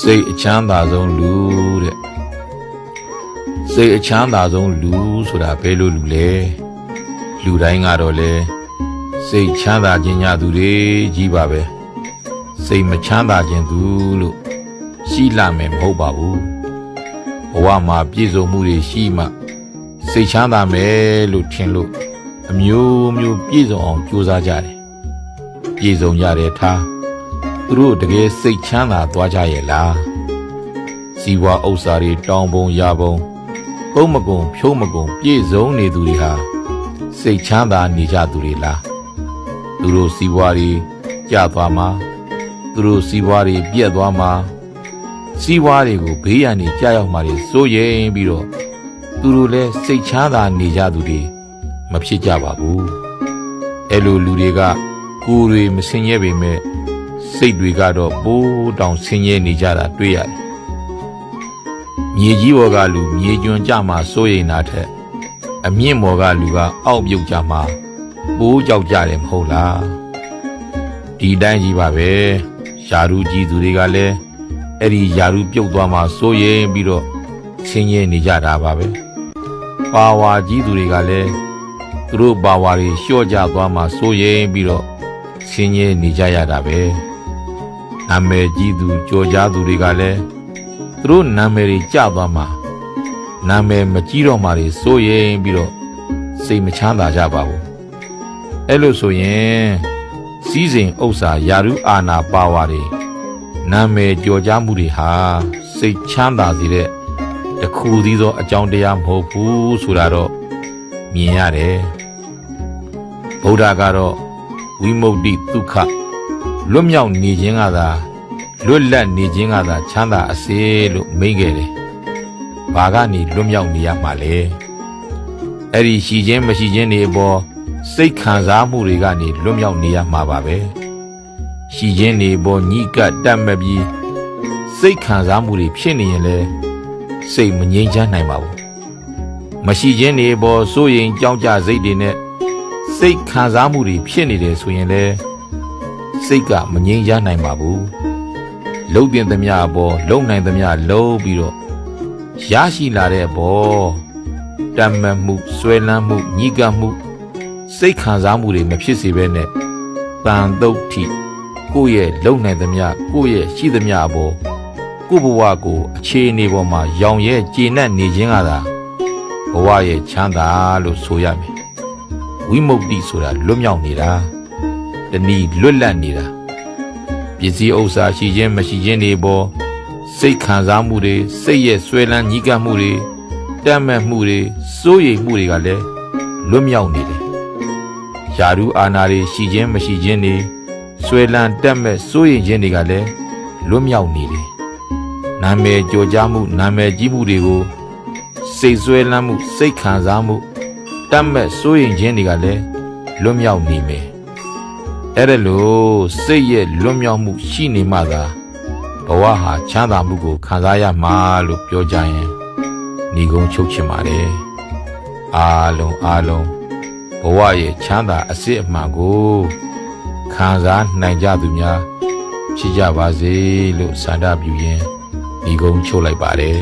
စိတ်အချမ်းသာဆုံးလူတဲ့စိတ်အချမ်းသာဆုံးလူဆိုတာဘယ်လိုလူလဲလူတိုင်းကတော့လေစိတ်ချမ်းသာခြင်းညသူတွေကြီးပါပဲစိတ်မချမ်းသာခြင်းသူလို့ရှိလာမယ်မဟုတ်ပါဘူးဘဝမှာပြည့်စုံမှုတွေရှိမှစိတ်ချမ်းသာမယ်လို့ထင်လို့အမျိုးမျိုးပြည့်စုံအောင်ကြိုးစားကြတယ်ပြည့်စုံကြတယ်ထား သူတို့တကယ်စိတ်ချမ်းသာသွားကြရဲ့လားစီးပွားဥစ္စာတွေတောင်းပုံရပုံပုံမကုံဖြိုးမကုံပြည့်စုံနေသူတွေဟာစိတ်ချမ်းသာနေကြသူတွေလားသူတို့စီးပွားတွေကျသွားမှာသူတို့စီးပွားတွေပြက်သွားမှာစီးပွားတွေကိုဘေးရန်တွေကြာရောက်မှာတွေစိုးရိမ်ပြီးတော့သူတို့လည်းစိတ်ချမ်းသာနေကြသူတွေမဖြစ်ကြပါဘူးအဲ့လိုလူတွေကကိုယ်တွေမစင်ရဲပေမဲ့ စိတ်တွေကတော့ပိုးတောင်ဆင်းရဲနေကြတာတွေ့ရတယ်။မြေကြီးပေါ်ကလူမြေကျွန်းကြမှာစိုးရိမ်တာထက်အမြင့်ပေါ်ကလူကအောက်ပြုတ်ကြမှာပိုးကြောက်ကြတယ်မဟုတ်လား။ဒီတိုင်းကြီးပါပဲ။ယာရုကြီးသူတွေကလည်းအဲ့ဒီယာရုပြုတ်သွားမှာစိုးရိမ်ပြီးတော့ဆင်းရဲနေကြတာပါပဲ။ပါဝါကြီးသူတွေကလည်းသူတို့ပါဝါတွေလျှော့ကြသွားမှာစိုးရိမ်ပြီးတော့ဆင်းရဲနေကြရတာပဲ။ နာမည်ကြီးသူကြော်ကြားသူတွေကလည်းသူတို့နာမည်တွေကျသွားမှာနာမည်မကြီးတော့မှတွေစိုးရိမ်ပြီးတော့စိတ်မချမ်းသာကြပါဘူး။အဲ့လိုဆိုရင်စီးစိမ်ဥစ္စာယာရုအာနာပါဝါတွေနာမည်ကြော်ကြားမှုတွေဟာစိတ်ချမ်းသာစေတဲ့တခုသီးသောအကြောင်းတရားမဟုတ်ဘူးဆိုတာတော့မြင်ရတယ်။ဗုဒ္ဓကတော့ဝိမု ക്തി ဒုက္ခ လွတ်မြောက်နေခြင်းကသာလွတ်လပ်နေခြင်းကသာချမ်းသာအစေလို့မိန့်ခဲ့တယ်။ဘာကနေလွတ်မြောက်နေရမှာလဲ။အဲ့ဒီရှိခြင်းမရှိခြင်းတွေအပေါ်စိတ်ခံစားမှုတွေကနေလွတ်မြောက်နေရမှာပါပဲ။ရှိခြင်းတွေအပေါ်ညှိကပ်တတ်မပြီးစိတ်ခံစားမှုတွေဖြစ်နေရင်လဲစိတ်မငြိမ်းချမ်းနိုင်ပါဘူး။မရှိခြင်းတွေအပေါ်စိုးရင်ကြောက်ကြစိတ်တွေနဲ့စိတ်ခံစားမှုတွေဖြစ်နေတယ်ဆိုရင်လေ စိတ်ကမငြိမ်းချမ်းနိုင်ပါဘူးလှုပ်တင်သမျှအပေါ်လုံနိုင်သမျှလုံပြီးတော့ရရှိလာတဲ့အပေါ်တမ်းမတ်မှုဆွဲလန်းမှုညှိကပ်မှုစိတ်ခံစားမှုတွေမဖြစ်စေဘဲနဲ့တန်တုတ်ထိကိုယ့်ရဲ့လုံနိုင်သမျှကိုယ့်ရဲ့ရှိသမျှအပေါ်ကိုယ့်ဘဝကိုအခြေအနေပေါ်မှာရောင်ရဲကျေနပ်နေခြင်းကသာဘဝရဲ့ချမ်းသာလို့ဆိုရမယ်ဝိမု ക്തി ဆိုတာလွတ်မြောက်နေတာ တနည်းလွတ်လပ်နေတာပစ္စည်းဥစ္စာရှိခြင်းမရှိခြင်းတွေပေါ်စိတ်ခံစားမှုတွေစိတ်ရဲ့ဆွဲလန်းညှိကပ်မှုတွေတတ်မဲ့မှုတွေစိုးရိမ်မှုတွေကလည်းလွတ်မြောက်နေတယ်ယာရုအာနာတွေရှိခြင်းမရှိခြင်းတွေဆွဲလန်းတတ်မဲ့စိုးရိမ်ခြင်းတွေကလည်းလွတ်မြောက်နေတယ်နာမည်ကြော်ကြားမှုနာမည်ကြီးမှုတွေကိုစိတ်ဆွဲလန်းမှုစိတ်ခံစားမှုတတ်မဲ့စိုးရင်ခြင်းတွေကလည်းလွတ်မြောက်နေမယ် အဲ့ဒါလို့စိတ်ရဲ့လွတ်မြောက်မှုရှိနေမှသာဘဝဟာချမ်းသာမှုကိုခံစားရမှာလို့ပြောကြရင်ညီကုန်းချုပ်ချင်ပါတယ်အားလုံးအားလုံးဘဝရဲ့ချမ်းသာအစစ်အမှန်ကိုခံစားနိုင်ကြသူများဖြစ်ကြပါစေလို့ဆန္ဒပြုရင်းညီကုန်းချုပ်လိုက်ပါတယ်